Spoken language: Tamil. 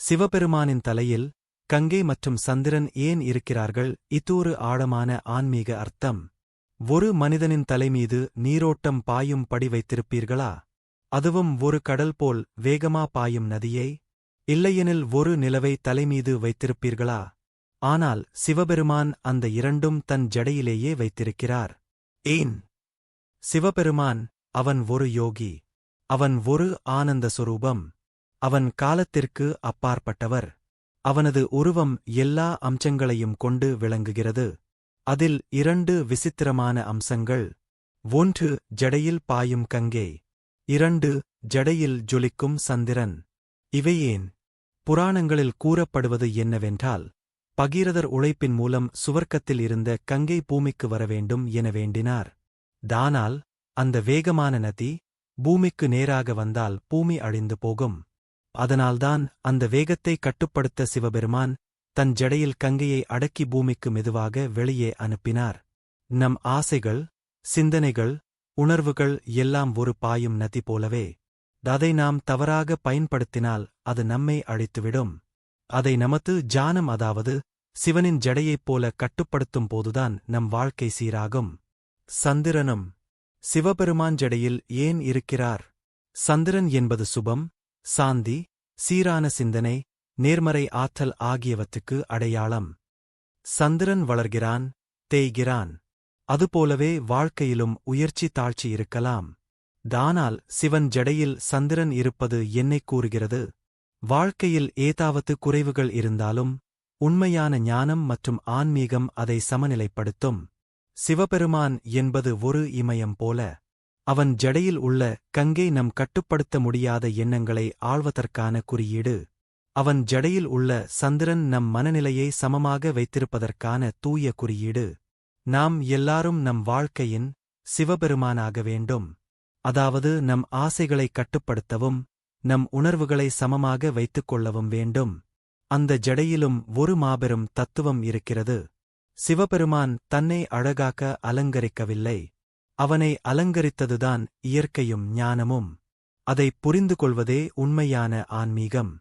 சிவபெருமானின் தலையில் கங்கை மற்றும் சந்திரன் ஏன் இருக்கிறார்கள்? இத்தூறு ஆழமான ஆன்மீக அர்த்தம். ஒரு மனிதனின் தலைமீது நீரோட்டம் பாயும் படி வைத்திருப்பீர்களா? அதுவும் ஒரு கடல் போல் வேகமா பாயும் நதியை? இல்லையெனில் ஒரு நிலவை தலைமீது வைத்திருப்பீர்களா? ஆனால் சிவபெருமான் அந்த இரண்டும் தன் ஜடையிலேயே வைத்திருக்கிறார். ஏன்? சிவபெருமான் அவன் ஒரு யோகி. அவன் ஒரு ஆனந்த சுரூபம். அவன் காலத்திற்கு அப்பாற்பட்டவர். அவனது உருவம் எல்லா அம்சங்களையும் கொண்டு விளங்குகிறது. அதில் இரண்டு விசித்திரமான அம்சங்கள். ஒன்று ஜடையில் பாயும் கங்கே. இரண்டு ஜடையில் ஜொலிக்கும் சந்திரன். இவையேன் புராணங்களில் கூறப்படுவது என்னவென்றால் பகீரதர் உழைப்பின் மூலம் சுவர்க்கத்தில் இருந்த கங்கை பூமிக்கு வரவேண்டும் என வேண்டினார். தானால் அந்த வேகமான நதி பூமிக்கு நேராக வந்தால் பூமி அழிந்து போகும். அதனால்தான் அந்த வேகத்தை கட்டுப்படுத்த சிவபெருமான் தன் ஜடையில் கங்கையை அடக்கி பூமிக்கு மெதுவாக வெளியே அனுப்பினார். நம் ஆசைகள் சிந்தனைகள் உணர்வுகள் எல்லாம் ஒரு பாயும் நதி போலவே அதை நாம் தவறாக பயன்படுத்தினால் அது நம்மை அழித்துவிடும். அதை நமது ஜானம் அதாவது சிவனின் ஜடையைப் போல கட்டுப்படுத்தும் போதுதான் நம் வாழ்க்கை சீராகும். சந்திரனும் சிவபெருமான் ஜடையில் ஏன் இருக்கிறார்? சந்திரன் என்பது சுபம் சாந்தி சீரான சிந்தனை நேர்மறை ஆற்றல் ஆகியவற்றுக்கு அடையாளம். சந்திரன் வளர்கிறான் தேய்கிறான். அதுபோலவே வாழ்க்கையிலும் உயர்ச்சி தாழ்ச்சி இருக்கலாம். தானால் சிவன் ஜடையில் சந்திரன் இருப்பது என்னைக் கூறுகிறது? வாழ்க்கையில் ஏதாவது குறைவுகள் இருந்தாலும் உண்மையான ஞானம் மற்றும் ஆன்மீகம் அதை சமநிலைப்படுத்தும். சிவபெருமான் என்பது ஒரு இமயம் போல. அவன் ஜடையில் உள்ள கங்கை நம் கட்டுப்படுத்த முடியாத எண்ணங்களை ஆழ்வதற்கான குறியீடு. அவன் ஜடையில் உள்ள சந்திரன் நம் மனநிலையை சமமாக வைத்திருப்பதற்கான தூய குறியீடு. நாம் எல்லாரும் நம் வாழ்க்கையின் சிவபெருமானாக வேண்டும். அதாவது நம் ஆசைகளை கட்டுப்படுத்தவும் நம் உணர்வுகளை சமமாக வைத்துக் கொள்ளவும் வேண்டும். அந்த ஜடையிலும் ஒரு மாபெரும் தத்துவம் இருக்கிறது. சிவபெருமான் தன்னை அழகாக்க அலங்கரிக்கவில்லை. அவனை அலங்கரித்ததுதான் இயற்கையும் ஞானமும். அதைப் புரிந்து கொள்வதே உண்மையான ஆன்மீகம்.